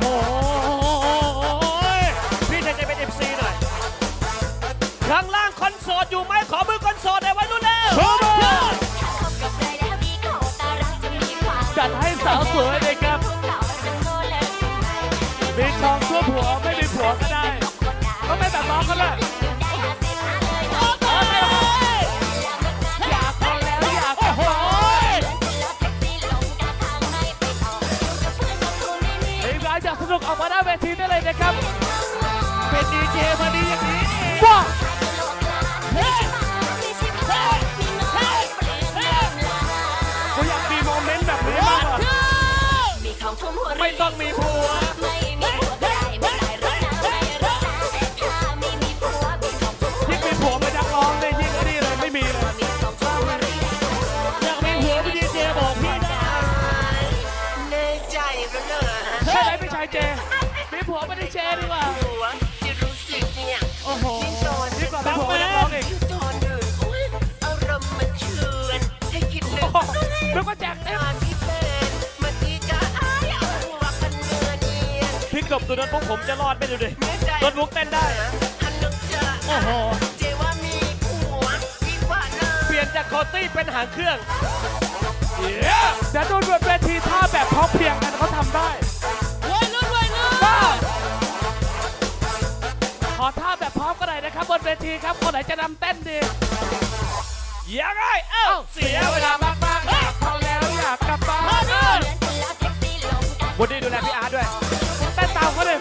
โห พี่เจเจเป็นเอฟซีหน่อยข้างล่างคอนโซลอยู่ไหมขอมือคอนโซลในวัยรุ่นเร็วจัดให้สาวสวยเลยครับ มีทองทั่วผัวไม่มีผัวก็ได้ ก็ไม่แบบน้องกันเลยานอยากสนุกออกมาหน้าเวทีได้เลยนะครับ เป็นดีเจมาดีอย่างนี้ว้ากูอยากมีโมเมนต์แบบนี้มากกว่าไม่ต้องมีผัวที่มีผัวเป็นนักร้องเลยยิ่งนี่เลยไม่มีเลยอยากมีผัวเป็นดีเจบอกพี่ได้ในใจมันเหรอใช่ไหมพี่ชายเจมีผัวเป็นดีเจดีกว่า หัวที่รู้สึกเนี่ยโอ้โหดีกว่าเป็นผัวเป็นนักร้องอีกตอนอื่นอุ๊ยอารมณ์มันเชือนให้คิดนึโอ้กโหนึกว่าแจกเต็มตอนที่เป็นมันที่จะอ้ายเอาหัวกันเงินเนียนพี่กบตัวนั้นพวกผมจะรอดไม่ดูดิเนื้อใจรถมุกเต้นได้ทันนึกจะโอ้โหเจว่ามีผัวดีกว่านะเปลี่ยนจากโคตี้เป็นหางเครื่องเดี๋ยวดูบนเวทีท่าแบบ ทีครับ คนไหนจะนำเต้นดียังไงเอ้าเสียเวลามากๆอยากพอแล้วอยากกลับบ้านวันนี้ดูแลพี่อาร์ตด้วย เต้นตามเขาเลย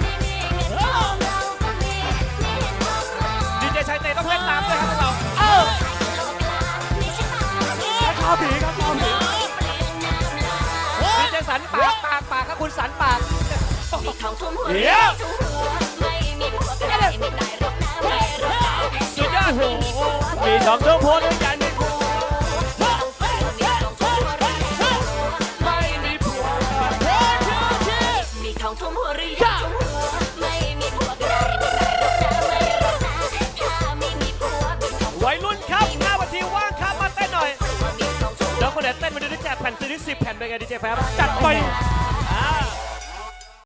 ดีเจชัยเตต้องเต้นตามด้วยครับพวกเรา เอ้าข้าวผีครับข้าวผีดีเจสันปากปากปากครับคุณสันปากมีทองทุ่มหัวเดี๋ยว ไม่มีผัวก็ได้ไม่ได้ มีสองเจ้าโพสด้วยกันมีผัวต้องไปมีทองทุ่มหัวหรือยังไม่มีผัวมีทองทุ่มหัวยังทุ่มหัวไม่มีผัวก็ได้ไม่ได้หรอกนะไม่หรอกนะถ้าไม่มีผัวเป็นวัยรุ่นครับหน้าวันทีว่างครับมาเต้นหน่อยมีทองทุ่มแล้วคนไหนเต้นมาดูที่แจกแผ่นซีรีส์สิบแผ่นเป็นไงดีเจแฟบจัดไป